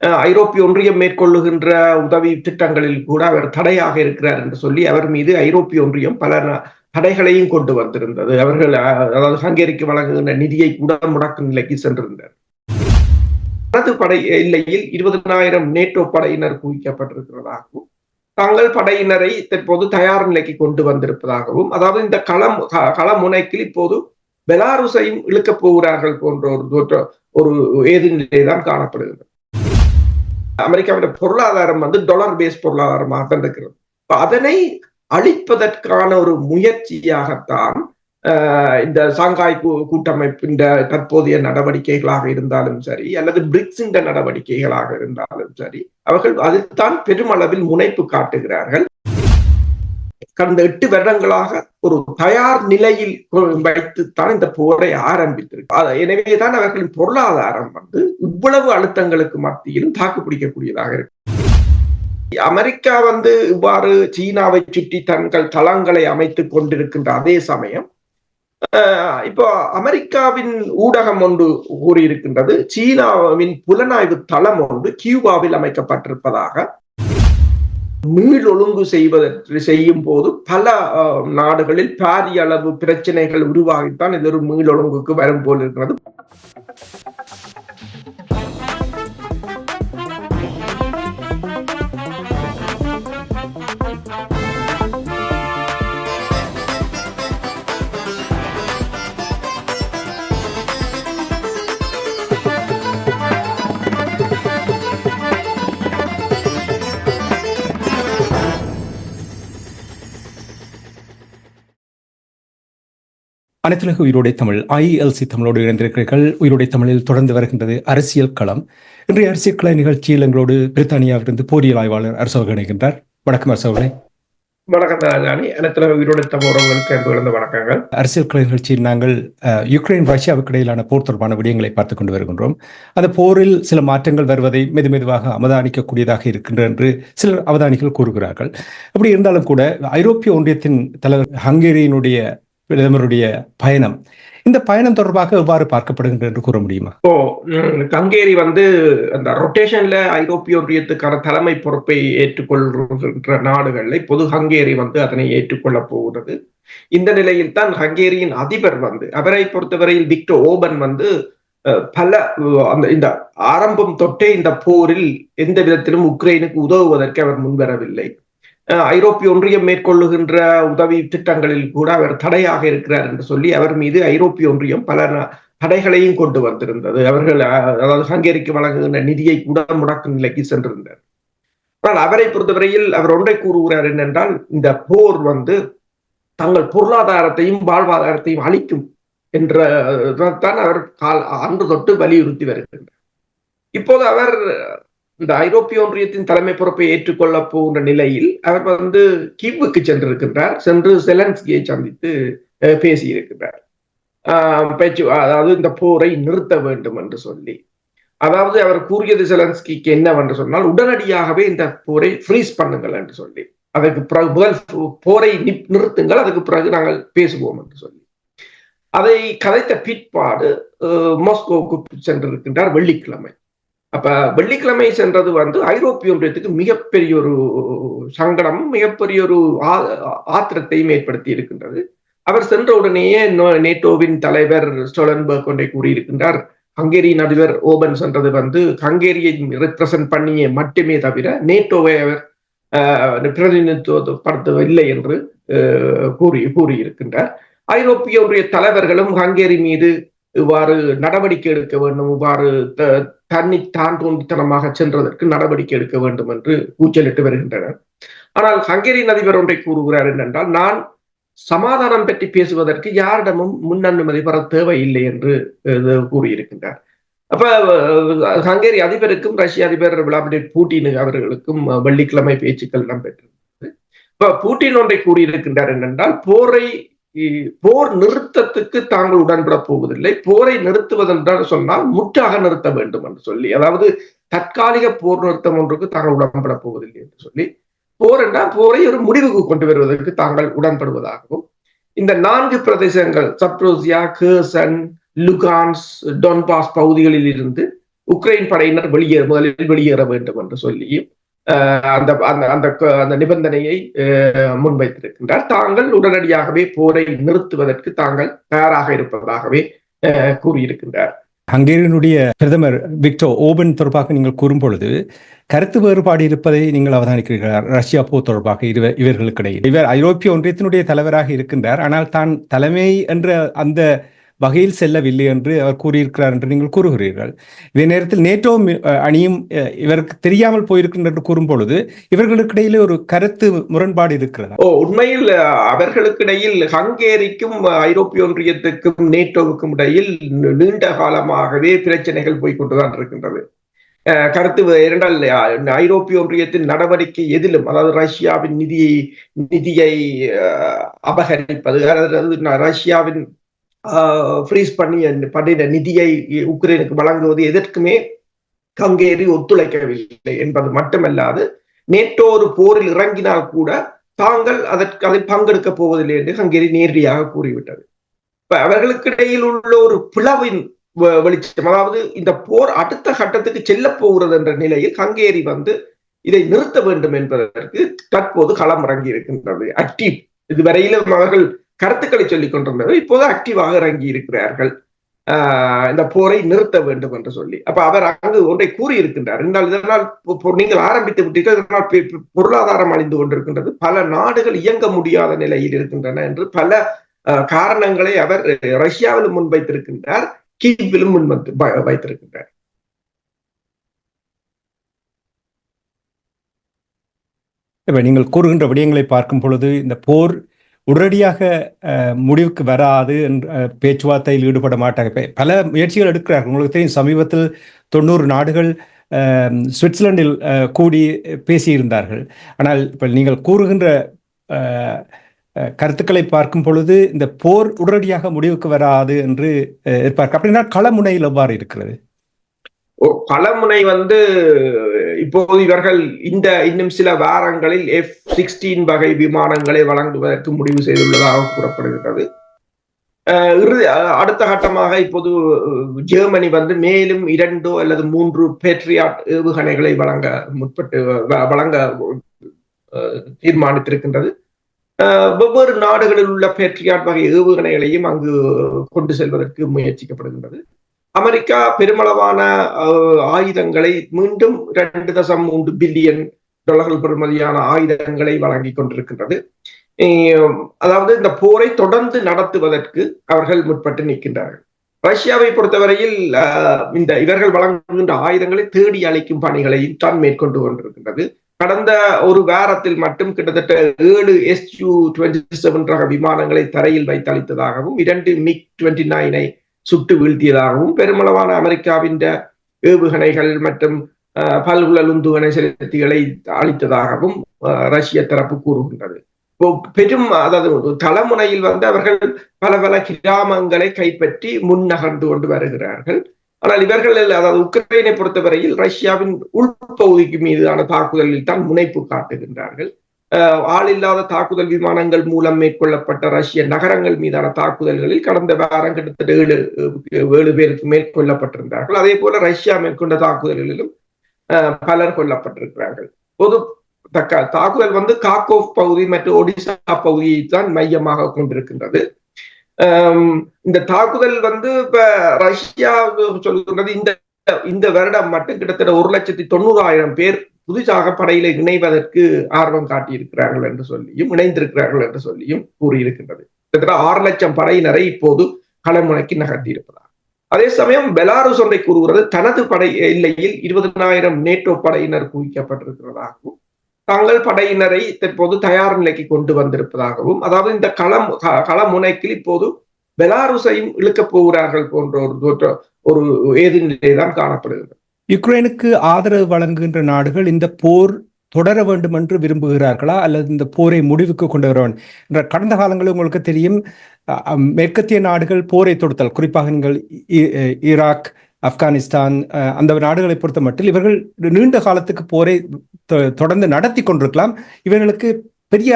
ஐரோப்பிய ஒன்றியம் மேற்கொள்ளுகின்ற உதவி திட்டங்களில் கூட அவர் தடையாக இருக்கிறார் என்று சொல்லி அவர் மீது ஐரோப்பிய ஒன்றியம் பல தடைகளையும் கொண்டு வந்திருந்தது. அவர்கள் அதாவது ஹங்கேரிக்கு வழங்குகின்ற நிதியை கூட முடக்கும் நிலைக்கு சென்றிருந்தார். தனது படை எல்லையில் இருபதனாயிரம் நேட்டோ படையினர் குவிக்கப்பட்டிருக்கிறதாகவும் தங்கள் படையினரை தற்போது தயார் நிலைக்கு கொண்டு வந்திருப்பதாகவும் அதாவது இந்த களம் களமுனைக்கில் இப்போது பெலாருஸையும் இழுக்கப் போகிறார்கள் போன்ற ஒரு ஒரு ஏது நிலைதான் காணப்படுகிறது. அமெரிக்காவின் பொருளாதாரம் வந்து டாலர் பேஸ் பொருளாதாரமாக தான் இருக்கிறது அதனை அழிப்பதற்கான ஒரு முயற்சியாகத்தான் இந்த சாங்காய் கூட்டமைப்பின் தற்போதைய நடவடிக்கைகளாக இருந்தாலும் சரி அல்லது பிரிக்ஸின் நடவடிக்கைகளாக இருந்தாலும் சரி அவர்கள் அதுதான் பெருமளவில் முனைப்பு காட்டுகிறார்கள். கடந்த எட்டு வருடங்களாக ஒரு தயார் நிலையில் வைத்துத்தான் இந்த போரை ஆரம்பித்திருக்கு எனவேதான் அவர்களின் பொருளாதாரம் வந்து இவ்வளவு அழுத்தங்களுக்கு மத்தியிலும் தாக்கு பிடிக்கக்கூடியதாக இருக்கு. அமெரிக்கா வந்து இவ்வாறு சீனாவை சுற்றி தங்கள் தளங்களை அமைத்துக் கொண்டிருக்கின்ற அதே சமயம் இப்போ அமெரிக்காவின் ஊடகம் ஒன்று கூறியிருக்கின்றது சீனாவின் புலனாய்வு தளம் ஒன்று கியூபாவில் அமைக்கப்பட்டிருப்பதாக மீள் ஒழுங்கு செய்வதற்கு செய்யும் போது பல நாடுகளில் பாரிய அளவு பிரச்சனைகள் உருவாகித்தான் இது ஒரு மீள் ஒழுங்குக்கு வரும் போல் இருக்கிறது. அனைத்துலக உயிரோடை தமிழ் ஐஎல்சி தமிழோடு இணைந்திருக்கிறீர்கள். உயிரோடை தமிழில் தொடர்ந்து வருகின்றது அரசியல் களம். இன்றைய அரசியல் கள நிகழ்ச்சியில் எங்களோடு பிரித்தானியாவிலிருந்து போரியல் ஆய்வாளர் அரசோக இணைகின்றார். வணக்கம் அரசோகனே வணக்கம் ராஜாணி அனைத்துலக உயிரோடை தமிழ் உறவுகளுக்கு வணக்கங்கள். அரசியல் கள நிகழ்ச்சியில் நாங்கள் யுக்ரைன் ரஷ்யாவுக்கு இடையிலான போர் தொடர்பான விடயங்களை பார்த்துக் கொண்டு வருகின்றோம். அந்த போரில் சில மாற்றங்கள் வருவதை மெது மெதுவாக அவதானிக்கக்கூடியதாக இருக்கின்ற என்று சிலர் அவதானிகள் கூறுகிறார்கள். அப்படி இருந்தாலும் கூட ஐரோப்பிய ஒன்றியத்தின் தலைவர் ஹங்கேரியினுடைய பிரதமருடைய பயணம். இந்த பயணம் தொடர்பாக எவ்வாறு பார்க்கப்படுகின்ற என்று கூற முடியுமா? ஓ கங்கேரி வந்து அந்த ரொட்டேஷன்ல ஐரோப்பிய ஒன்றியத்துக்கான தலைமை பொறுப்பை ஏற்றுக்கொள்கின்ற நாடுகள்ல பொது ஹங்கேரி வந்து அதனை ஏற்றுக்கொள்ள போகிறது. இந்த நிலையில் தான் ஹங்கேரியின் அதிபர் வந்து அவரை பொறுத்தவரையில் விக்டர் ஓபன் வந்து பல அந்த இந்த ஆரம்பம் தொட்டே இந்த போரில் எந்த விதத்திலும் உக்ரைனுக்கு உதவுவதற்கு அவர் முன்வரவில்லை. ஐரோப்பிய ஒன்றியம் மேற்கொள்ளுகின்ற உதவி திட்டங்களில் கூட அவர் தடையாக இருக்கிறார் என்று சொல்லி அவர் மீது ஐரோப்பிய ஒன்றியம் பல தடைகளையும் கொண்டு வந்திருந்தது. அவர்கள் அதாவது ஹங்கேரிக்கு வழங்குகின்ற நிதியை கூட முடக்கும் நிலைக்கு சென்றிருந்தார். ஆனால் அவரை பொறுத்தவரையில் அவர் ஒன்றை கூறுகிறார் என்னென்றால் இந்த போர் வந்து தங்கள் பொருளாதாரத்தையும் வாழ்வாதாரத்தையும் அளிக்கும் என்ற தான் அவர் கால் அன்று தொட்டு வலியுறுத்தி வருகின்றார். இப்போது அவர் இந்த ஐரோப்பிய ஒன்றியத்தின் தலைமை பொறுப்பை ஏற்றுக்கொள்ள போகின்ற நிலையில் அவர் வந்து கீவுக்கு சென்றிருக்கின்றார். சென்று செலன்ஸ்கியை சந்தித்து பேசியிருக்கிறார் பேச்சு அதாவது இந்த போரை நிறுத்த வேண்டும் என்று சொல்லி. அதாவது அவர் கூறியது செலன்ஸ்கிக்கு என்னவென்று சொன்னால் உடனடியாகவே இந்த போரை ஃப்ரீஸ் பண்ணுங்கள் என்று சொல்லி. அதற்கு பிறகு முதல் போரை நிறுத்துங்கள் அதுக்கு பிறகு நாங்கள் பேசுவோம் என்று சொல்லி. அதை கதைத்த பிற்பாடு மாஸ்கோவுக்கு சென்றிருக்கின்றார் வெள்ளிக்கிழமை. அப்ப வெள்ளிக்கிழமை சென்றது வந்து ஐரோப்பிய ஒன்றியத்துக்கு மிகப்பெரிய ஒரு சங்கடமும் மிகப்பெரிய ஒரு ஆத்திரத்தையும் ஏற்படுத்தி இருக்கின்றது. அவர் சென்ற உடனேயே நேட்டோவின் தலைவர் ஸ்டோலன்பர்க் ஒன்றை கூறியிருக்கின்றார். ஹங்கேரியின் அதிபர் ஓபன் சென்றது வந்து ஹங்கேரியை ரெப்ரசன்ட் பண்ணியே மட்டுமே தவிர நேட்டோவை அவர் பிரதிநிதித்துவப்படுத்தவில்லை என்று கூறி கூறியிருக்கின்றார். ஐரோப்பிய ஒன்றிய தலைவர்களும் ஹங்கேரி மீது இவ்வாறு நடவடிக்கை எடுக்க வேண்டும் இவ்வாறு தண்ணி தான் தோன்றித்தனமாக சென்றதற்கு நடவடிக்கை எடுக்க வேண்டும் என்று கூச்சலிட்டு வருகின்றனர். ஆனால் ஹங்கேரியின் அதிபர் ஒன்றை கூறுகிறார் என்னென்றால் நான் சமாதானம் பற்றி பேசுவதற்கு யாரிடமும் முன் அனுமதி பெற தேவையில்லை என்று கூறியிருக்கின்றார். அப்ப ஹங்கேரி அதிபருக்கும் ரஷ்ய அதிபர் விளாடிமிர் பூட்டின் அவர்களுக்கும் வெள்ளிக்கிழமை பேச்சுக்கள் இடம்பெற்றிருந்தது இப்ப பூட்டின் ஒன்றை கூறியிருக்கின்றார் என்னென்றால் போரை போர் நிறுத்தத்துக்கு தாங்கள் உடன்பட போவதில்லை. போரை நிறுத்துவதென்றால் சொன்னால் முற்றாக நிறுத்த வேண்டும் என்று சொல்லி அதாவது தற்காலிக போர் நிறுத்தம் ஒன்றுக்கு தாங்கள் உடன்பட போவதில்லை என்று சொல்லி போர் என்றால் போரை ஒரு முடிவுக்கு கொண்டு வருவதற்கு தாங்கள் உடன்படுவதாகவும் இந்த நான்கு பிரதேசங்கள் சப்ரோசியா கேர்சன் லுகான்ஸ் டொன்பாஸ் பகுதிகளில் இருந்து உக்ரைன் படையினர் வெளியேற முதலில் வெளியேற வேண்டும் என்று சொல்லியும் அந்த அந்த அந்த அந்த நிபந்தனையை முன்வைத்திருக்கின்றார். தாங்கள் உடனடியாகவே போரை நிறுத்துவதற்கு தாங்கள் தயாராக இருப்பதாகவே கூறியிருக்கின்றார். ஹங்கேரியனுடைய பிரதமர் விக்டோ ஓபன் தொடர்பாக நீங்கள் கூறும் பொழுது கருத்து வேறுபாடு இருப்பதை நீங்கள் அவதானிக்கிறீர்கள்? ரஷ்யா போர் தொடர்பாக இவர் இவர்களுக்கிடையில். இவர் ஐரோப்பிய ஒன்றியத்தினுடைய தலைவராக இருக்கின்றார். ஆனால் தான் தலைமை என்ற அந்த வகையில் செல்லவில்லை என்று அவர் கூறியிருக்கிறார் என்று நீங்கள் கூறுகிறீர்கள். இதே நேரத்தில் நேட்டோ அணியும் இவருக்கு தெரியாமல் போயிருக்கின்ற என்று கூறும் பொழுது இவர்களுக்கிடையிலே ஒரு கருத்து முரண்பாடு இருக்கிறது? ஓ உண்மையில் அவர்களுக்கிடையில் ஹங்கேரிக்கும் ஐரோப்பிய ஒன்றியத்துக்கும் நேட்டோவுக்கும் இடையில் நீண்ட காலமாகவே பிரச்சனைகள் போய்கொண்டுதான் இருக்கின்றது. கருத்து இரண்டால் ஐரோப்பிய ஒன்றியத்தின் நடவடிக்கை எதிலும் அதாவது ரஷ்யாவின் நிதியை நிதியை அபகரிப்பது அதாவது ரஷ்யாவின் ஃப்ரீஸ் பண்ணி பண்ணின நிதியை உக்ரைனுக்கு வழங்குவது எதற்குமே ஹங்கேரி ஒத்துழைக்கவில்லை என்பது மட்டுமல்லாது நேட்டோ ஒரு போரில் இறங்கினால் கூட தாங்கள் அதற்கு அதை பங்கெடுக்க போவதில்லை என்று ஹங்கேரி நேரடியாக கூறிவிட்டது. இப்ப அவர்களுக்கு இடையில் உள்ள ஒரு பிளவின் வெளிச்சம் அதாவது இந்த போர் அடுத்த கட்டத்துக்கு செல்ல போகிறது என்ற நிலையில் ஹங்கேரி வந்து இதை நிறுத்த வேண்டும் என்பதற்கு தற்போது களம் இறங்கி இருக்கின்றது ஆக்டிவ் இதுவரையிலும் அவர்கள் கருத்துக்களை சொல்லிக் கொண்டிருந்தவர் இப்போது ஆக்டிவாக இறங்கி இருக்கிறார்கள் இந்த போரை நிறுத்த வேண்டும் என்று சொல்லி. அப்ப அவர் அங்கு ஒன்றை கூறியிருக்கின்றார். என்றால் இதனால் நீங்கள் ஆரம்பித்து விட்டீர்கள். இதனால் பொருளாதாரம் அழிந்து கொண்டிருக்கின்றது. பல நாடுகள் இயங்க முடியாத நிலையில் இருக்கின்றன என்று பல காரணங்களை அவர் ரஷ்யாவிலும் முன்வைத்திருக்கின்றார். கீப்பிலும் முன் வைத்திருக்கின்றார். இப்ப நீங்கள் கூறுகின்ற விடயங்களை பார்க்கும் பொழுது இந்த போர் உடனடியாக முடிவுக்கு வராது பேச்சுவார்த்தையில் ஈடுபட மாட்டாங்க பல முயற்சிகள் எடுக்கிறார்கள். உங்களுக்கு தெரியும் சமீபத்தில் தொண்ணூறு நாடுகள் சுவிட்சர்லாண்டில் கூடி பேசியிருந்தார்கள். ஆனால் இப்போ நீங்கள் கூறுகின்ற கருத்துக்களை பார்க்கும் பொழுது இந்த போர் உடனடியாக முடிவுக்கு வராது என்று எதிர்பார்க்க அப்படின்னா களமுனையில் எவ்வாறு இருக்கிறது? பலமுனை வந்து இப்போது இவர்கள் இந்த இன்னும் சில வாரங்களில் எஃப் சிக்ஸ்டீன் வகை விமானங்களை வழங்குவதற்கு முடிவு செய்துள்ளதாக கூறப்படுகிறது. இறுதி அடுத்த கட்டமாக இப்போது ஜெர்மனி வந்து மேலும் இரண்டோ அல்லது மூன்று பேட்ரியாட் ஏவுகணைகளை வழங்க முற்பட்டு வழங்க தீர்மானித்திருக்கின்றது. வெவ்வேறு நாடுகளில் உள்ள பேட்ரியாட் வகை ஏவுகணைகளையும் அங்கு கொண்டு செல்வதற்கு முயற்சிக்கப்படுகின்றது. அமெரிக்கா பெருமளவான ஆயுதங்களை மீண்டும் ரெண்டு தசம் மூன்று பில்லியன் டாலர்கள் பெறுமதியான ஆயுதங்களை வழங்கி கொண்டிருக்கின்றது. அதாவது இந்த போரை தொடர்ந்து நடத்துவதற்கு அவர்கள் முற்பட்டு நிற்கின்றார்கள். ரஷ்யாவை பொறுத்தவரையில் இந்த இவர்கள் வழங்குகின்ற ஆயுதங்களை தேடி அளிக்கும் பணிகளையும் தான் மேற்கொண்டு கொண்டிருக்கின்றது. கடந்த ஒரு வாரத்தில் மட்டும் கிட்டத்தட்ட ஏழு எஸ்யூ டுவெண்ட்டி செவன் ரக விமானங்களை தரையில் வைத்தளித்ததாகவும் இரண்டு மிக் டுவெண்ட்டி நைனை சுட்டு வீழ்த்தியதாகவும் பெருமளவான அமெரிக்காவின் ஏவுகணைகள் மற்றும் பல்குழல் உந்துகணை செலுத்திகளை அளித்ததாகவும் ரஷ்ய தரப்பு கூறுகின்றது. பெரும் அதாவது தலைமுனையில் வந்து அவர்கள் பல பல கிராமங்களை கைப்பற்றி முன் நகர்ந்து கொண்டு வருகிறார்கள். ஆனால் இவர்கள் அதாவது உக்ரைனை பொறுத்தவரையில் ரஷ்யாவின் உள்பகுதிக்கு மீதான தாக்குதலில் தான் முனைப்பு காட்டுகின்றார்கள். ஆள் இல்லாத தாக்குதல் விமானங்கள் மூலம் மேற்கொள்ளப்பட்ட ரஷ்ய நகரங்கள் மீதான தாக்குதல்களில் கடந்த வாரம் கிட்டத்தட்ட ஏழு ஏழு பேருக்கு மேற்கொள்ளப்பட்டிருந்தார்கள். அதே போல ரஷ்யா மேற்கொண்ட தாக்குதல்களிலும் பலர் கொல்லப்பட்டிருக்கிறார்கள். பொது தக்க தாக்குதல் வந்து காக்கோவ் பகுதி மற்றும் ஒடிசா பகுதியை தான் மையமாக கொண்டிருக்கின்றது. இந்த தாக்குதல் வந்து இப்ப ரஷ்யா சொல்கின்றது இந்த இந்த வருடம் மட்டும் கிட்டத்தட்ட ஒரு லட்சத்தி தொண்ணூறாயிரம் பேர் புதுசாக படையில இணைவதற்கு ஆர்வம் காட்டியிருக்கிறார்கள் என்று சொல்லியும் இணைந்திருக்கிறார்கள் என்று சொல்லியும் கூறியிருக்கின்றது. கிட்டத்தட்ட ஆறு லட்சம் படையினரை இப்போது களமுனைக்கு நகர்த்தியிருப்பதாக அதே சமயம் பெலாருஸ் ஒன்றை கூறுகிறது தனது படை எல்லையில் இருபதனாயிரம் நேட்டோ படையினர் குவிக்கப்பட்டிருக்கிறதாகவும் தங்கள் படையினரை தற்போது தயார் நிலைக்கு கொண்டு வந்திருப்பதாகவும் அதாவது இந்த களம் களமுனைக்கில் இப்போது பெலாருஸையும் இழுக்கப் போகிறார்கள் போன்ற ஒரு ஒரு ஏது நிலைதான் காணப்படுகிறது. யுக்ரைனுக்கு ஆதரவு வழங்குகின்ற நாடுகள் இந்த போர் தொடர வேண்டும் என்று விரும்புகிறார்களா? அல்லது இந்த போரை முடிவுக்கு கொண்டு வரவன் என்ற கடந்த காலங்களில் உங்களுக்கு தெரியும் மேற்கத்திய நாடுகள் போரை தொடுத்தல். குறிப்பாக நீங்கள் ஈராக் ஆப்கானிஸ்தான் அந்த நாடுகளை பொறுத்த மட்டும் இவர்கள் நீண்ட காலத்துக்கு போரை தொடர்ந்து நடத்தி கொண்டிருக்கலாம். இவர்களுக்கு பெரிய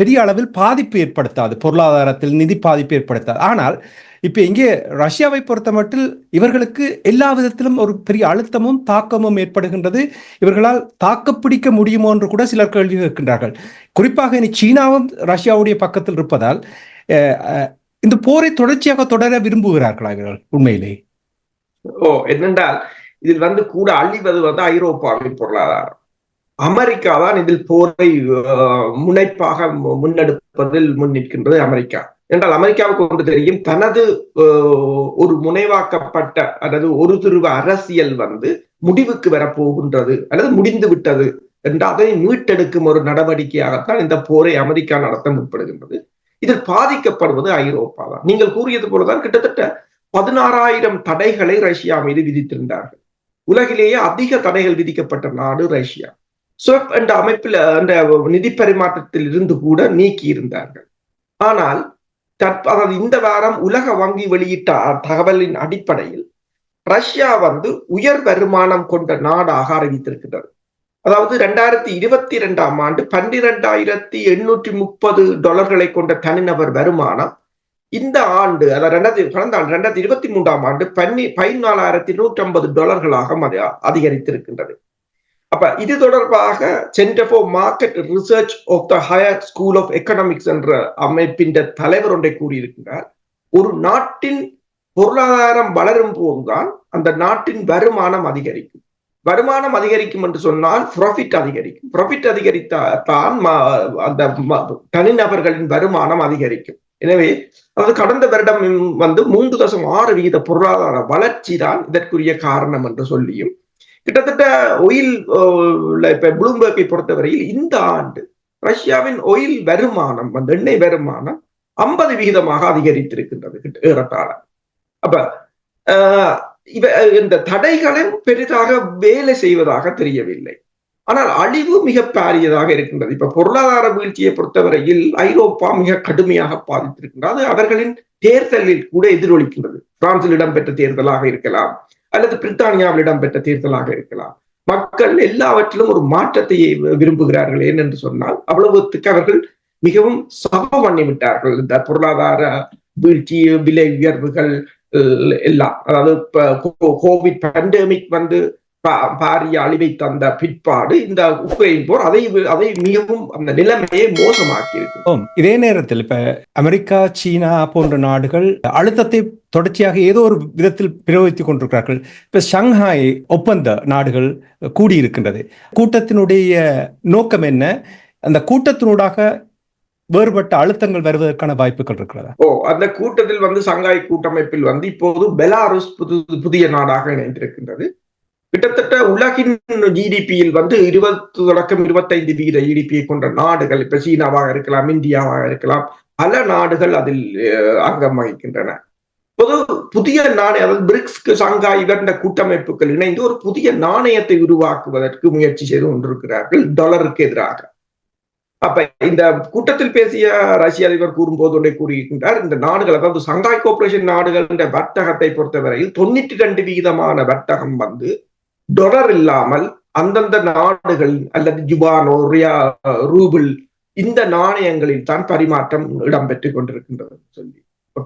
பெரிய அளவில் பாதிப்பு ஏற்படுத்தாது. பொருளாதாரத்தில் நிதி பாதிப்பு ஏற்படுத்தாது. ஆனால் இப்போ இங்கே ரஷ்யாவை பொறுத்த மட்டில் இவர்களுக்கு எல்லா விதத்திலும் ஒரு பெரிய அழுத்தமும் தாக்கமும் ஏற்படுகின்றது. இவர்களால் தாக்கப்பிடிக்க முடியுமோ என்று கூட சிலர் கேள்வி கேட்கின்றார்கள். குறிப்பாக இனி சீனாவும் ரஷ்யாவுடைய பக்கத்தில் இருப்பதால் அஹ், அஹ், இந்த போரை தொடர்ச்சியாக தொடர விரும்புகிறார்களா இவர்கள் உண்மையிலே? ஓ என்னென்றால் இதில் வந்து கூட அழிவது வந்து ஐரோப்பாவின் பொருளாதாரம். அமெரிக்கா தான் இதில் போரை முனைப்பாக மு- முன்னெடுப்பதில் முன்னிற்கின்றது அமெரிக்கா. என்றால் அமெரிக்காவுக்கு ஒன்று தெரியும் தனது ஒரு முனைவாக்கப்பட்ட அல்லது ஒரு துருவ அரசியல் வந்து முடிவுக்கு வரப்போகின்றது அல்லது முடிந்து விட்டது என்று அதை மீட்டெடுக்கும் ஒரு நடவடிக்கையாகத்தான் இந்த போரை அமெரிக்கா நடத்த முற்படுகின்றது. இதில் பாதிக்கப்படுவது ஐரோப்பா தான். நீங்கள் கூறியது போலதான் கிட்டத்தட்ட பதினாறாயிரம் தடைகளை ரஷ்யா மீது விதித்திருந்தார்கள். உலகிலேயே அதிக தடைகள் விதிக்கப்பட்ட நாடு ரஷ்யா. ஸ்வெப் என்ற அமைப்பில் அந்த நிதி பரிமாற்றத்தில் இருந்து கூட நீக்கி இருந்தார்கள் ஆனால் தற்ப அதாவது இந்த வாரம் உலக வங்கி வெளியிட்ட தகவலின் அடிப்படையில் ரஷ்யா வந்து உயர் வருமானம் கொண்ட நாடாக அறிவித்திருக்கிறது அதாவது ரெண்டாயிரத்தி இருபத்தி ரெண்டாம் ஆண்டு பன்னிரெண்டாயிரத்தி எண்ணூற்றி முப்பது டாலர்களை கொண்ட தனிநபர் வருமானம் இந்த ஆண்டு அதாவது ரெண்டாயிரத்தி கடந்த ஆண்டு ரெண்டாயிரத்தி இருபத்தி மூன்றாம் ஆண்டு பன்னி பதினாலாயிரத்தி நூற்றி ஐம்பது டாலர்களாக அதிகரித்திருக்கின்றது. அப்ப இது தொடர்பாக centre for market research of the higher school of economics என்ற அமைப்பின் தலைவர் ஒன்றை கூறியிருக்கிறார். ஒரு நாட்டின் பொருளாதாரம் வளரும் போதுதான் அந்த நாட்டின் வருமானம் அதிகரிக்கும். வருமானம் அதிகரிக்கும் என்று சொன்னால் ப்ராஃபிட் அதிகரிக்கும். ப்ராஃபிட் அதிகரித்தான் அந்த தனிநபர்களின் வருமானம் அதிகரிக்கும். எனவே அதாவது கடந்த வருடம் வந்து மூன்று தசம் ஆறு வீத பொருளாதார வளர்ச்சி தான் இதற்குரிய காரணம் என்று சொல்லியும் கிட்டத்தட்ட ஒயில் இப்ப புளூம்பர்கை பொறுத்தவரையில் இந்த ஆண்டு ரஷ்யாவின் ஒயில் வருமானம் அந்த எண்ணெய் வருமானம் ஐம்பது விகிதமாக அதிகரித்திருக்கின்றது ஏறத்தாழ. அப்ப இவ இந்த தடைகளும் பெரிதாக வேலை செய்வதாக தெரியவில்லை. ஆனால் அழிவு மிக பாரியதாக இருக்கின்றது. இப்ப பொருளாதார வீழ்ச்சியை பொறுத்தவரையில் ஐரோப்பா மிக கடுமையாக பாதித்திருக்கின்றது. அவர்களின் தேர்தலில் கூட எதிரொலிக்கின்றது. பிரான்சில் இடம்பெற்ற தேர்தலாக இருக்கலாம். அல்லது பிரித்தானியாவில் இடம்பெற்ற தேர்தலாக இருக்கலாம். மக்கள் எல்லாவற்றிலும் ஒரு மாற்றத்தை விரும்புகிறார்கள் ஏனென்று சொன்னால் அவ்வளவுத்துக்கு அவர்கள் மிகவும் சமம் பண்ணிவிட்டார்கள் இந்த பொருளாதார வீழ்ச்சி விலை உயர்வுகள் எல்லாம். அதாவது கோவிட் பேண்டமிக் வந்து பாரிய அழிவை தந்த பிற்பாடு இந்த உக்ரைன் போர் அதை அதை மிகவும் அந்த நிலைமையை மோசமாக்கி இருக்கு இதே நேரத்தில் இப்ப அமெரிக்கா சீனா போன்ற நாடுகள் அழுத்தத்தை தொடர்ச்சியாக ஏதோ ஒரு விதத்தில் பிரயோகித்துக் கொண்டிருக்கிறார்கள். இப்ப ஷங்காய் ஒப்பந்த நாடுகள் கூடியிருக்கின்றது. கூட்டத்தினுடைய நோக்கம் என்ன? அந்த கூட்டத்தினூடாக வேறுபட்ட அழுத்தங்கள் வருவதற்கான வாய்ப்புகள் இருக்கிறதா? ஓ அந்த கூட்டத்தில் வந்து சங்காய் கூட்டமைப்பில் வந்து இப்போது பெலாருஸ் புது புதிய நாடாக இணைந்திருக்கின்றது. கிட்டத்தட்ட உலகின் ஜிடிபியில் வந்து இருபது தொடக்கம் இருபத்தைந்து வீத ஜிடிபியை கொண்ட நாடுகள் இப்ப சீனாவாக இருக்கலாம் இந்தியாவாக இருக்கலாம் பல நாடுகள் அதில் அங்கம் வகிக்கின்றன. பொது புதிய நாணய அதாவது பிரிக்ஸ்க்கு சங்காய் இவர்ந்த கூட்டமைப்புகள் இணைந்து ஒரு புதிய நாணயத்தை உருவாக்குவதற்கு முயற்சி செய்து கொண்டிருக்கிறார்கள் டாலருக்கு எதிராக. அப்ப இந்த கூட்டத்தில் பேசிய ரஷ்ய அதிபர் கூறும்போது ஒன்றை கூறியிருக்கின்றார் இந்த நாடுகள் அதாவது சங்காய் கோஆபரேஷன் நாடுகள் என்ற வர்த்தகத்தை பொறுத்தவரையில் தொண்ணூற்றி ரெண்டு வீதமான வர்த்தகம் வந்து டொலர் இல்லாமல் அந்தந்த நாடுகள் அல்லது ஜுபானோ ரியா ரூபிள் இந்த நாணயங்களில் தான் பரிமாற்றம் இடம்பெற்றுக் கொண்டிருக்கின்றது சொல்லி.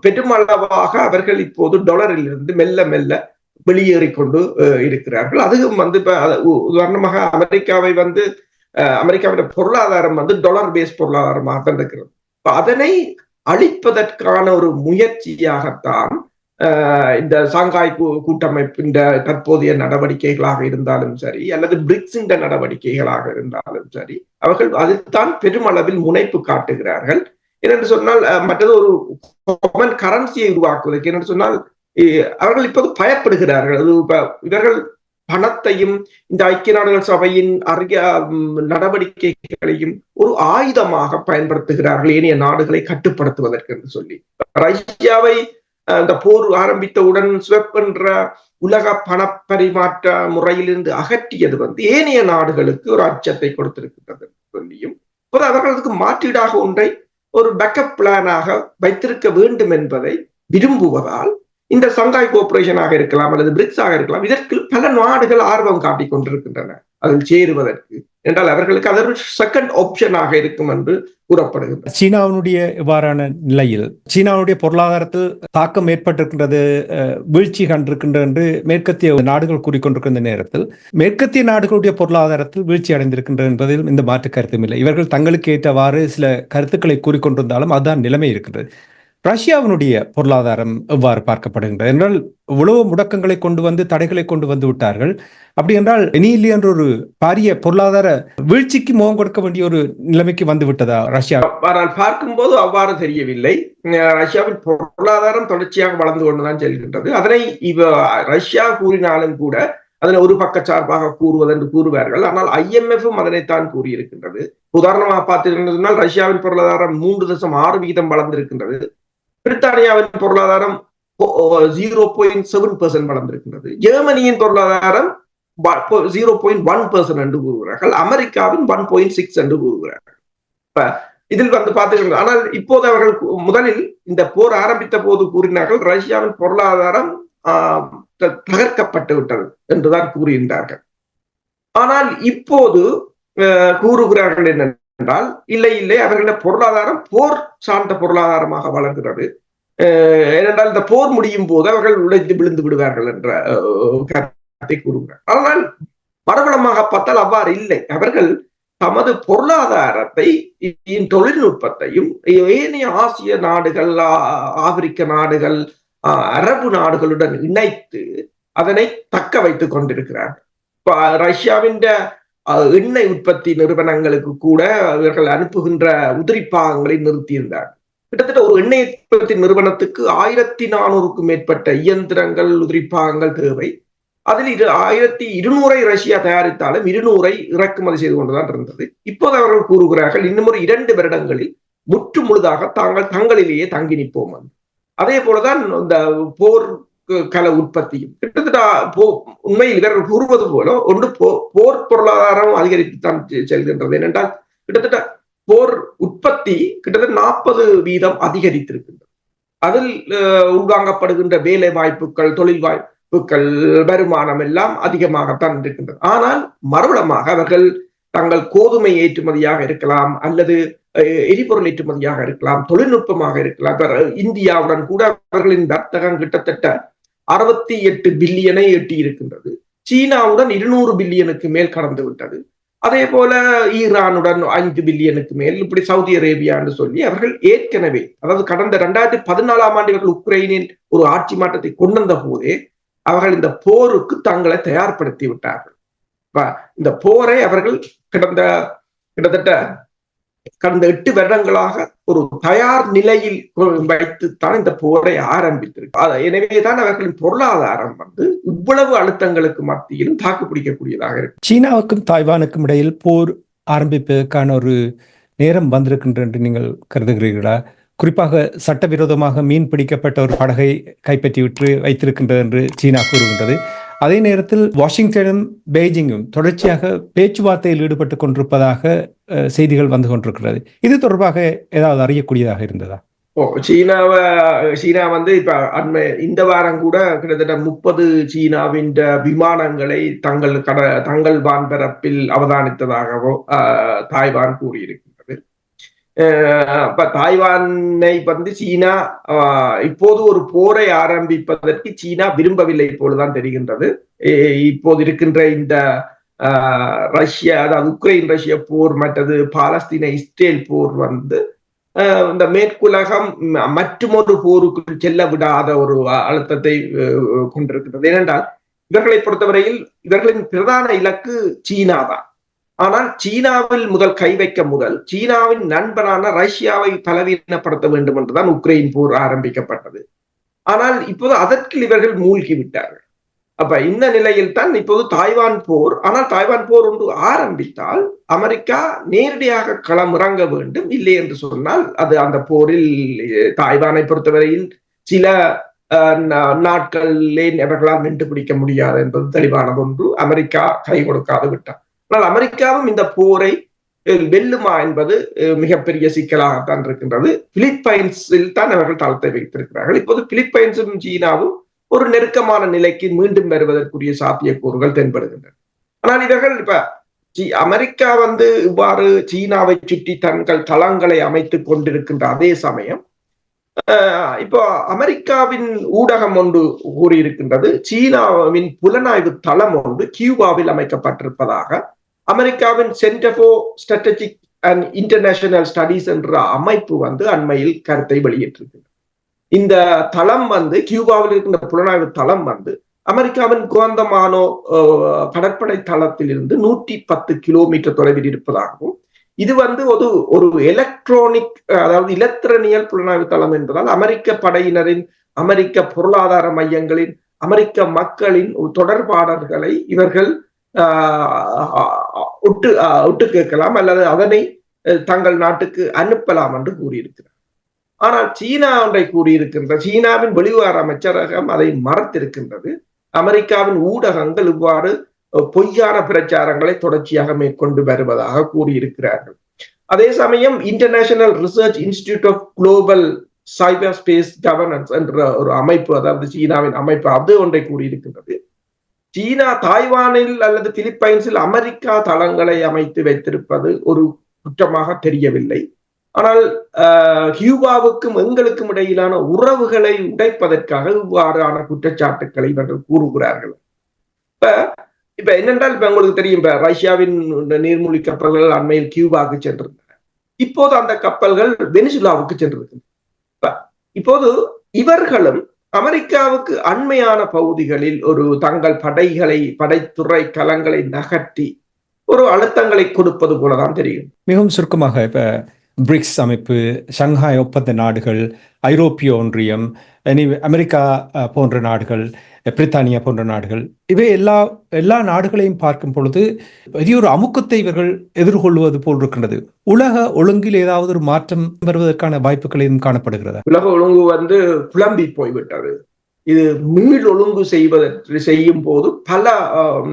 பெருமளவாக அவர்கள் இப்போது டொலரில் இருந்து மெல்ல மெல்ல வெளியேறிக்கொண்டு இருக்கிறார்கள். அதுவும் வந்து இப்ப உதாரணமாக அமெரிக்காவை வந்து அமெரிக்காவின் பொருளாதாரம் வந்து டொலர் பேஸ் பொருளாதாரமாக தான் இருக்கிறது. அதனை அழிப்பதற்கான ஒரு முயற்சியாகத்தான் இந்த சாங்காய் கூட்டமைப்பு இந்த தற்போதைய நடவடிக்கைகளாக இருந்தாலும் சரி அல்லது பிரிக்ஸின் நடவடிக்கைகளாக இருந்தாலும் சரி அவர்கள் அதுதான் பெருமளவில் முனைப்பு காட்டுகிறார்கள். என்னென்று சொன்னால் மற்றது ஒரு காமன் கரன்சியை உருவாக்குவதற்கு என்னென்று சொன்னால் அவர்கள் இப்போது பயப்படுகிறார்கள். அது இவர்கள் பணத்தையும் இந்த ஐக்கிய நாடுகள் சபையின் அரிய நடவடிக்கைகளையும் ஒரு ஆயுதமாக பயன்படுத்துகிறார்கள். ஏனைய நாடுகளை கட்டுப்படுத்துவதற்கு என்று சொல்லி. ரஷ்யாவை இந்த போர் ஆரம்பித்தவுடன் ஸ்வெப் என்ற உலக பண பரிமாற்ற முறையிலிருந்து அகற்றியது வந்து ஏனைய நாடுகளுக்கு ஒரு அச்சத்தை கொடுத்திருக்கின்றது சொல்லியும் அவர்களுக்கு மாற்றீடாக ஒன்றை ஒரு பேக்கப் பிளானாக வைத்திருக்க வேண்டும் என்பதை விரும்புவதால் இந்த சங்காய் கோஆபரேஷனாக இருக்கலாம் அல்லது பிரிக்ஸாக இருக்கலாம் இதற்கு பல நாடுகள் ஆர்வம் காட்டிக் கொண்டிருக்கின்றன. அதில் சேருவதற்கு என்றால் அவர்களுக்கு அதற்கு செகண்ட் ஆப்ஷனாக இருக்கும் என்று கூறப்படுகிறது சீனாவினுடைய இவ்வாறான நிலையில் சீனாவுடைய பொருளாதாரத்தில் தாக்கம் ஏற்பட்டிருக்கின்றது வீழ்ச்சி கண்டிருக்கின்றது என்று மேற்கத்திய நாடுகள் கூறிக்கொண்டிருக்கின்ற நேரத்தில் மேற்கத்திய நாடுகளுடைய பொருளாதாரத்தில் வீழ்ச்சி அடைந்திருக்கின்றது என்பதில் இந்த மாற்று கருத்தும் இல்லை. இவர்கள் தங்களுக்கு ஏற்றவாறு சில கருத்துக்களை கூறிக்கொண்டிருந்தாலும் அதுதான் நிலைமை இருக்கின்றது. ரஷ்யாவினுடைய பொருளாதாரம் எவ்வாறு பார்க்கப்படுகின்றது என்றால் இவ்வளவு முடக்கங்களை கொண்டு வந்து தடைகளை கொண்டு வந்து விட்டார்கள். அப்படி என்றால் இனி இல்லை என்ற ஒரு பாரிய பொருளாதார வீழ்ச்சிக்கு முகம் கொடுக்க வேண்டிய ஒரு நிலைமைக்கு வந்து விட்டதா ரஷ்யா? ஆனால் பார்க்கும்போது அவ்வாறு தெரியவில்லை. அஹ் ரஷ்யாவின் பொருளாதாரம் தொடர்ச்சியாக வளர்ந்து கொண்டுதான் செல்கின்றது. அதனை இவ ரஷ்யா கூறினாலும் கூட அதனை ஒரு பக்கச்சார்பாக கூறுவது என்று கூறுவார்கள். ஆனால் ஐஎம்எஃப்பும் அதனைத்தான் கூறியிருக்கின்றது. உதாரணமாக பார்த்தீர்கள் ரஷ்யாவின் பொருளாதாரம் மூன்று தசம் ஆறு வீதம் வளர்ந்திருக்கின்றது. பிரித்தானியாவின் பொருளாதாரம் ஜீரோ பாயிண்ட் செவன் பெர்சன்ட் வளர்ந்திருக்கின்றது. ஜெர்மனியின் பொருளாதாரம் ஜீரோ பாயிண்ட் ஒன் பெர்சன்ட் என்று கூறுகிறார்கள். அமெரிக்காவின் ஒன் பாயிண்ட் சிக்ஸ் என்று கூறுகிறார்கள். இப்ப இதில் வந்து பார்த்தீர்கள் ஆனால் இப்போது அவர்கள் முதலில் இந்த போர் ஆரம்பித்த போது கூறினார்கள் ரஷ்யாவின் பொருளாதாரம் ஆஹ், த- தகர்க்கப்பட்டு விட்டது என்றுதான் கூறுகின்றார்கள். ஆனால் இப்போது அஹ், கூறுகிறார்கள் என்றால் இல்லை இல்லை அவர்களுடைய பொருளாதாரம் போர் சார்ந்த பொருளாதாரமாக வளர்கிறது. ஏனென்றால் இந்த போர் முடியும் போது அவர்கள் உழைத்து விழுந்து விடுவார்கள் என்ற கருத்தை கூறுகிறார். ஆனால் மறுபலமாக பார்த்தால் அவ்வாறு இல்லை. அவர்கள் தமது பொருளாதாரத்தை தொழில்நுட்பத்தையும் ஏனைய ஆசிய நாடுகள் ஆப்பிரிக்க நாடுகள் அரபு நாடுகளுடன் இணைத்து அதனை தக்க வைத்துக் கொண்டிருக்கிறார்கள். ரஷ்யாவின் எண்ணெய் உற்பத்தி நிறுவனங்களுக்கு கூட இவர்கள் அனுப்புகின்ற உதிரி பாகங்களை நிறுத்தியிருந்தார். கிட்டத்தட்ட ஒரு எண்ணெய் உற்பத்தி நிறுவனத்துக்கு ஆயிரத்தி நானூறுக்கும் மேற்பட்ட இயந்திரங்கள் உதிரி பாகங்கள் தேவை. அதில் இரு ஆயிரத்தி இருநூறை ரஷ்யா தயாரித்தாலும் இருநூறை இறக்குமதி செய்து கொண்டுதான் இருந்தது. இப்போது அவர்கள் கூறுகிறார்கள் இன்னும் ஒரு இரண்டு வருடங்களில் முற்று முழுதாக தாங்கள் தங்களிலேயே தங்கி நிற்போம். அதே போலதான் இந்த போர் கல உற்பத்தியும் கிட்டத்தட்ட உண்மையில் இவர்கள் கூறுவது போல ஒன்று போர் பொருளாதாரம் அதிகரித்துத்தான் செல்கின்றது. ஏனென்றால் கிட்டத்தட்ட போர் உற்பத்தி கிட்டத்தட்ட நாற்பது வீதம் அதிகரித்திருக்கின்றது. அதில் உள்வாங்கப்படுகின்ற வேலை வாய்ப்புகள் தொழில் வாய்ப்புகள் வருமானம் எல்லாம் அதிகமாகத்தான் இருக்கின்றது. ஆனால் மறுபடமாக அவர்கள் தங்கள் கோதுமை ஏற்றுமதியாக இருக்கலாம் அல்லது அஹ், எரிபொருள் ஏற்றுமதியாக இருக்கலாம் தொழில்நுட்பமாக இருக்கலாம். இந்தியாவுடன் கூட அவர்களின் வர்த்தகம் கிட்டத்தட்ட அறுபத்தி எட்டு பில்லியனை எட்டி இருக்கின்றது சீனாவுடன் இருநூறு பில்லியனுக்கு மேல் கடந்து விட்டது. அதே போல ஈரானுடன் ஐந்து பில்லியனுக்கு மேல் இப்படி சவுதி அரேபியான்னு சொல்லி அவர்கள் ஏற்கனவே அதாவது கடந்த ரெண்டாயிரத்தி பதினாலாம் ஆண்டு இவர்கள் உக்ரைனின் ஒரு ஆட்சி மாற்றத்தை கொண்டு வந்த போதே அவர்கள் இந்த போருக்கு தங்களை தயார்படுத்தி விட்டார்கள். இந்த போரை அவர்கள் கிடந்த கிட்டத்தட்ட கடந்த எட்டு வருடங்களாக ஒரு தயார் நிலையில் வைத்துத்தான் இந்த போரை ஆரம்பித்திருக்கு. எனவேதான் அவர்களின் பொருளாதாரம் வந்து இவ்வளவு அழுத்தங்களுக்கு மத்தியிலும் தாக்குப்பிடிக்கக்கூடியதாக இருக்கு. சீனாவுக்கும் தாய்வானுக்கும் இடையில் போர் ஆரம்பிப்பதற்கான ஒரு நேரம் வந்திருக்கின்ற என்று நீங்கள் கருதுகிறீர்களா? குறிப்பாக சட்டவிரோதமாக மீன் பிடிக்கப்பட்ட ஒரு படகை கைப்பற்றிவிட்டு வைத்திருக்கின்றது என்று சீனா கூறுகின்றது. அதே நேரத்தில் வாஷிங்டனும் பெய்ஜிங்கும் தொடர்ச்சியாக பேச்சுவார்த்தையில் ஈடுபட்டு கொண்டிருப்பதாக செய்திகள் வந்து கொண்டிருக்கிறது. இது தொடர்பாக ஏதாவது அறியக்கூடியதாக இருந்ததா? ஓ சீனாவை சீனா வந்து இப்ப அண்மை இந்த வாரம் கூட கிட்டத்தட்ட முப்பது சீனாவின் விமானங்களை தங்கள் கட தங்கள் வான்பரப்பில் அவதானித்ததாகவோ தாய்வான் கூறியிருக்கு. ஆஹ், தாய்வானை வந்து சீனா ஆஹ், இப்போது ஒரு போரை ஆரம்பிப்பதற்கு சீனா விரும்பவில்லை போலதான் தெரிகின்றது இப்போது இருக்கின்ற இந்த ஆஹ், ரஷ்யா அதாவது உக்ரைன் ரஷ்ய போர் மற்றது பாலஸ்தீன இஸ்ரேல் போர் வந்து இந்த மேற்குலகம் மற்றுமொரு போருக்குள் செல்ல விடாத ஒரு அழுத்தத்தை கொண்டிருக்கிறது ஏனென்றால் இவர்களை பொறுத்தவரையில் இவர்களின் பிரதான இலக்கு சீனா தான் ஆனால் சீனாவில் முதல் கை வைக்க முதல் சீனாவின் நண்பரான ரஷ்யாவை பலவீனப்படுத்த வேண்டும் என்றுதான் உக்ரைன் போர் ஆரம்பிக்கப்பட்டது. ஆனால் இப்போது அதற்கு இவர்கள் மூழ்கி விட்டார்கள். அப்ப இந்த நிலையில் தான் இப்போது தாய்வான் போர் ஆனால் தாய்வான் போர் ஒன்று ஆரம்பித்தால் அமெரிக்கா நேரடியாக களமிறங்க வேண்டும் இல்லை என்று சொன்னால் அது அந்த போரில் தாய்வானை பொறுத்தவரையில் சில அஹ், நாட்களிலே அவர்களால் நின்று பிடிக்க முடியாது என்பது தெளிவானது ஒன்று அமெரிக்கா கை கொடுக்காது விட்டார். ஆனால் அமெரிக்காவும் இந்த போரை வெல்லுமா என்பது மிகப்பெரிய சிக்கலாகத்தான் இருக்கின்றது. பிலிப்பைன்ஸில் தான் அவர்கள் தளத்தை வைத்திருக்கிறார்கள். இப்போது பிலிப்பைன்ஸும் சீனாவும் ஒரு நெருக்கமான நிலைக்கு மீண்டும் வருவதற்குரிய சாத்தியக்கூறுகள் தென்படுகின்றன. ஆனால் இவர்கள் இப்ப அமெரிக்கா வந்து இவ்வாறு சீனாவை சுற்றி தங்கள் தளங்களை அமைத்துக் கொண்டிருக்கின்ற அதே சமயம் ஆஹ் இப்போ அமெரிக்காவின் ஊடகம் ஒன்று கூறியிருக்கின்றது. சீனாவின் புலனாய்வு தளம் ஒன்று கியூபாவில் அமைக்கப்பட்டிருப்பதாக அமெரிக்காவின் centre for strategic and international studies என்ற அமைப்பு வந்து அண்மையில் கருத்தை வெளியிட்டிருக்கு. இந்த தளம் வந்து கியூபாவில் இருக்கின்ற புலனாய்வு தளம் வந்து அமெரிக்காவின் குவந்தமானோ கடற்படை தளத்திலிருந்து நூற்றி பத்து கிலோமீட்டர் தொலைவில் இருப்பதாகவும் இது வந்து ஒரு ஒரு எலக்ட்ரானிக் அதாவது இலத்திரனியல் புலனாய்வு தளம் என்பதால் அமெரிக்க படையினரின் அமெரிக்க பொருளாதார மையங்களின் அமெரிக்க மக்களின் தொடர்பாடல்களை இவர்கள் ஒட்டு ஒட்டு கேட்கலாம் அல்லது அதனை தங்கள் நாட்டுக்கு அனுப்பலாம் என்று கூறியிருக்கிறார். ஆனால் சீனா ஒன்றை கூறியிருக்கின்ற சீனாவின் வெளிவார அமைச்சரகம் அதை மறத்திருக்கின்றது. அமெரிக்காவின் ஊடகங்கள் இவ்வாறு பொய்யான பிரச்சாரங்களை தொடர்ச்சியாக மேற்கொண்டு வருவதாக கூறியிருக்கிறார்கள். அதே சமயம் international research institute of global cyber space governance என்ற ஒரு அமைப்பு அதாவது சீனாவின் அமைப்பு அது ஒன்றை கூறியிருக்கின்றது. சீனா தாய்வானில் அல்லது பிலிப்பைன்ஸில் அமெரிக்கா தளங்களை அமைத்து வைத்திருப்பது ஒரு குற்றமாக தெரியவில்லை. ஆனால் ஆஹ், கியூபாவுக்கும் எங்களுக்கும் இடையிலான உறவுகளை உடைப்பதற்காக இவ்வாறான குற்றச்சாட்டுக்களை இவர்கள் கூறுகிறார்கள். இப்ப இப்ப என்னென்றால் இப்ப உங்களுக்கு தெரியும் இப்ப ரஷ்யாவின் நீர்மூழ்கி கப்பல்கள் அண்மையில் கியூபாவுக்கு சென்றிருந்தன. இப்போது அந்த கப்பல்கள் வெனிசுலாவுக்கு சென்றிருக்கின்றன. இப்போது இவர்களும் அமெரிக்காவுக்கு அண்மையான பகுதிகளில் ஒரு தங்கள் படைகளை படைத்துறை கலங்களை நகர்த்தி ஒரு அழுத்தங்களை கொடுப்பது போலதான் தெரியும். மிகவும் சுருக்கமாக இப்ப பிரிக்ஸ் அமைப்பு ஷங்காய் ஒப்பந்த நாடுகள் ஐரோப்பிய ஒன்றியம் இனி அமெரிக்கா uh, போன்ற நாடுகள் uh, பிரித்தானியா போன்ற நாடுகள் இவை எல்லா எல்லா நாடுகளையும் பார்க்கும் பொழுது பெரிய ஒரு அமுக்கத்தை இவர்கள் எதிர்கொள்வது போல் இருக்கின்றது. உலக ஒழுங்கில் ஏதாவது ஒரு மாற்றம் வருவதற்கான வாய்ப்புகள் எதுவும் காணப்படுகிறதா? உலக ஒழுங்கு வந்து குழம்பி போய்விட்டது. இது மீள் ஒழுங்கு செய்வதற்கு செய்யும் போது பல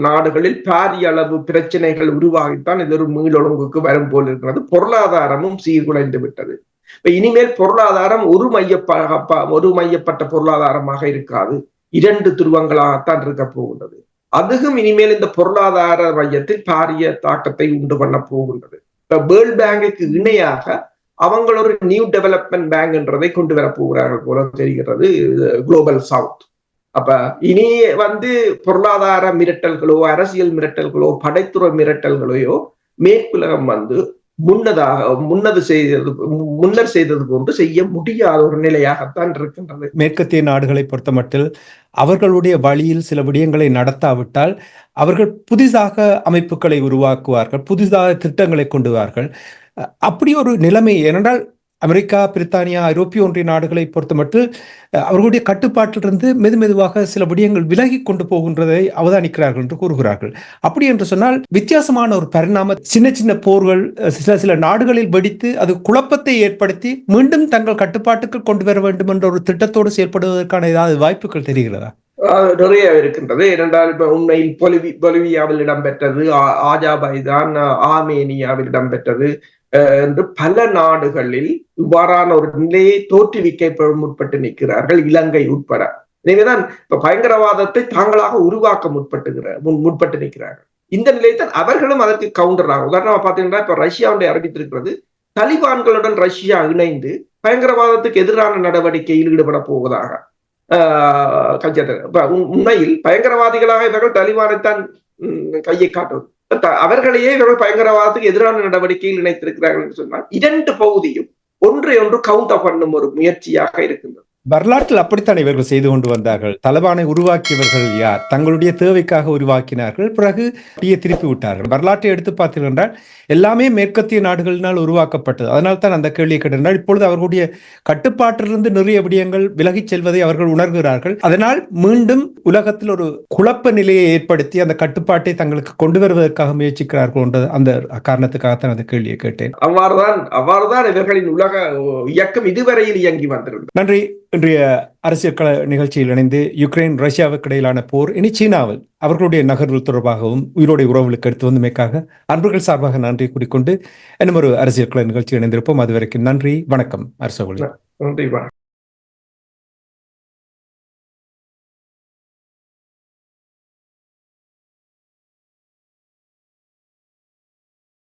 நாடுகளில் பாரிய அளவு பிரச்சனைகள் உருவாகித்தான் இது ஒரு மீள் ஒழுங்குக்கு வரும் போல் இருக்கிறது. பொருளாதாரமும் சீர்குலைந்து விட்டது. இப்ப இனிமேல் பொருளாதாரம் ஒரு மையப்ப ஒரு மையப்பட்ட பொருளாதாரமாக இருக்காது. இரண்டு துருவங்களாகத்தான் இருக்க போகின்றது. அதுவும் இனிமேல் இந்த பொருளாதார மையத்தில் பாரிய தாக்கத்தை உண்டு பண்ண போகின்றது. இப்ப வேர்ல்ட் பேங்குக்கு இணையாக அவங்க ஒரு நியூ டெவலப்மெண்ட் பேங்க்ன்றதை கொண்டு வர போகிறார்கள் போல தெரிகிறது குளோபல் சவுத். அப்ப இனி வந்து பொருளாதார மிரட்டல்களோ அரசியல் மிரட்டல்களோ படைத்துறை மிரட்டல்களையோ மேற்குலகம் வந்து முன்னதாக முன்னது செய்தது முன்னர் செய்தது போன்று செய்ய முடியாத ஒரு நிலையாகத்தான் இருக்கின்றது. மேற்கத்திய நாடுகளை பொறுத்தமட்டில் அவர்களுடைய வழியில் சில விடயங்களை நடத்தாவிட்டால் அவர்கள் புதிதாக அமைப்புகளை உருவாக்குவார்கள் புதிதாக திட்டங்களை கொண்டுவார்கள் அப்படி ஒரு நிலைமை ஏனென்றால் அமெரிக்கா பிரித்தானியா ஐரோப்பிய ஒன்றிய நாடுகளை பொறுத்தமட்டில் அவர்களுடைய கட்டுப்பாட்டிலிருந்து மெது மெதுவாக சில விடயங்கள் விலகி கொண்டு போகின்றதை அவதானிக்கிறார்கள் என்று கூறுகிறார்கள். அப்படி என்று சொன்னால் வித்தியாசமான ஒரு பரிணாம சின்ன சின்ன போர்கள் சில சில நாடுகளில் வெடித்து அது குழப்பத்தை ஏற்படுத்தி மீண்டும் தங்கள் கட்டுப்பாட்டுக்கு கொண்டு வர வேண்டும் என்ற ஒரு திட்டத்தோடு செயல்படுவதற்கான ஏதாவது வாய்ப்புகள் தெரிகிறதா? நிறைய இருக்கின்றது. ஏனென்றால் உண்மையில் பொலிவி பொலிவியாவில் இடம்பெற்றது ஆ- ஆஜாபைதான் ஆஹ் ஆர்மேனியாவில் இடம்பெற்றது. என்று பல நாடுகளில் இவ்வாறான ஒரு நிலையை தோற்றுவிக்க முற்பட்டு நிற்கிறார்கள் இலங்கை உட்பட. எனவேதான் இப்ப பயங்கரவாதத்தை தாங்களாக உருவாக்க முற்பட்டுகிற முற்பட்டு நிற்கிறார்கள். இந்த நிலையத்தில் அவர்களும் அதற்கு கவுண்டராக உதாரணமா பாத்தீங்கன்னா இப்ப ரஷ்யா ஒன்றை அறிவித்திருக்கிறது தலிபான்களுடன் ரஷ்யா இணைந்து பயங்கரவாதத்துக்கு எதிரான நடவடிக்கையில் ஈடுபட போவதாக. ஆஹ் உண்- உண்மையில் பயங்கரவாதிகளாக இவர்கள் தலிபானைத்தான் கையை காட்டுவது. அவர்களையே இவர்கள் பயங்கரவாதத்துக்கு எதிரான நடவடிக்கையில் இணைத்திருக்கிறார்கள் என்று சொன்னால் இரண்டு பகுதியும் ஒன்றை ஒன்று கவுண்டர் பண்ணும் ஒரு முயற்சியாக இருக்கின்றது. வரலாற்றில் அப்படித்தான் இவர்கள் செய்து கொண்டு வந்தார்கள்? தலபானை உருவாக்கியவர்கள் யார்? தங்களுடைய தேவைக்காக உருவாக்கினார்கள் பிறகு அப்படியே திருப்பி விட்டார்கள். வரலாற்றை எடுத்து பார்த்தீர்கள் என்றால் எல்லாமே மேற்கத்திய நாடுகளினால் உருவாக்கப்பட்டது. அதனால் தான் அந்த கேள்வியை கேட்டிருந்தால் இப்பொழுது அவர்களுடைய கட்டுப்பாட்டிலிருந்து நிறைய விடயங்கள் விலகிச் செல்வதை அவர்கள் உணர்கிறார்கள். அதனால் மீண்டும் உலகத்தில் ஒரு குழப்ப நிலையை ஏற்படுத்தி அந்த கட்டுப்பாட்டை தங்களுக்கு கொண்டு வருவதற்காக முயற்சிக்கிறார்கள் என்ற அந்த காரணத்துக்காகத்தான் அந்த கேள்வியை கேட்டேன். அவ்வாறுதான் அவ்வாறுதான் இவர்களின் உலக இயக்கம் இதுவரையில் இயங்கி வந்திருந்தது நன்றி. இன்றைய அரசியல் கள நிகழ்ச்சியில் இணைந்து யுக்ரைன் ரஷ்யாவுக்கு இடையிலான போர் இனி சீனாவில் அவர்களுடைய நகர்வு தொடர்பாகவும் உயிரோடைய உறவுகளுக்கு எடுத்து வந்தமைக்காக அன்பர்கள் சார்பாக நன்றி கூறிக்கொண்டு இன்னும் ஒரு அரசியல் கள நிகழ்ச்சியில் இணைந்திருப்போம். அதுவரைக்கும் நன்றி வணக்கம் அரசு நன்றி